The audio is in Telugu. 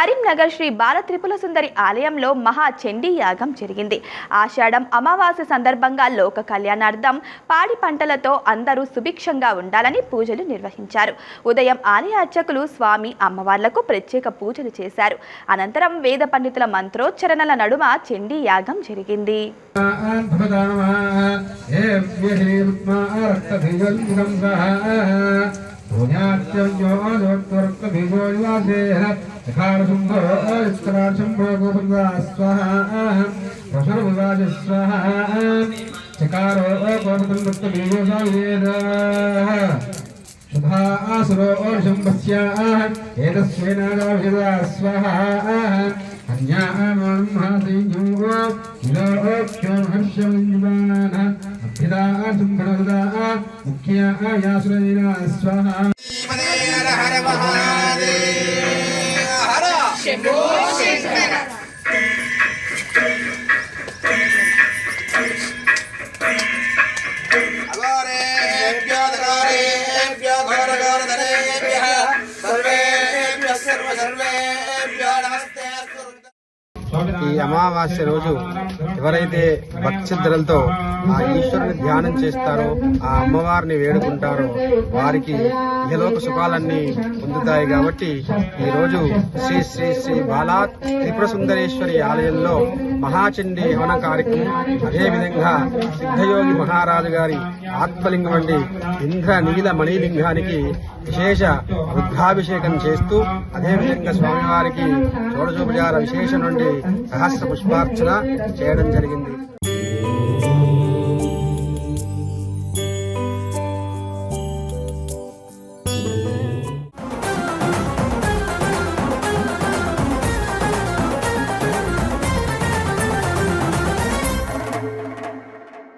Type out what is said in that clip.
కరీంనగర్ శ్రీ బాల త్రిపుల సుందరి ఆలయంలో మహా చండీ యాగం జరిగింది. ఆషాఢం అమావాస్య సందర్భంగా లోక కళ్యాణార్థం పాడి పంటలతో అందరూ సుభిక్షంగా ఉండాలని పూజలు నిర్వహించారు. ఉదయం ఆలయ అర్చకులు స్వామి అమ్మవార్లకు ప్రత్యేక పూజలు చేశారు. అనంతరం వేద పండితుల మంత్రోచ్చరణల నడుమ చండీ యాగం జరిగింది. చకారో గోపతం దత్త బీజోసాయేద శుభా ఆసురో శంభస్య ఏతస్మైనాగాభిదా స్వహ అన్యా బ్రహ్మ अभ्यदार्थं प्रणवदा मुख्या यासुरैना स्वाहा हर हर महादेव हर अघोरेभ्यो धरोरेभ्यो घोरघोरधरेभ्यः सर्वेभ्यः सर्व सर्वेभ्यो नमस्ते अस्तु ఈ అమావాస్య రోజు ఎవరైతే భక్తిద్రలతో ఆ ఈశ్వరుని ధ్యానం చేస్తారో ఆ అమ్మవారిని వేడుకుంటారో వారికి ఇహలోక సుఖాలన్నీ పొందుతాయి కాబట్టి ఈ రోజు శ్రీ శ్రీ శ్రీ బాలా త్రిపుర సుందరేశ్వరి ఆలయంలో మహాచండీ హవన కార్యక్రమం. అదేవిధంగా సిద్ధయోగి మహారాజు గారి ఆత్మలింగం అండి. ఇంద్ర నీల మణిలింగానికి విశేష రుద్రాభిషేకం చేస్తూ అదేవిధంగా స్వామివారికి షోడశోపచార విశేషం నుండి సహస్ర పుష్పార్చన చేయడం జరిగింది.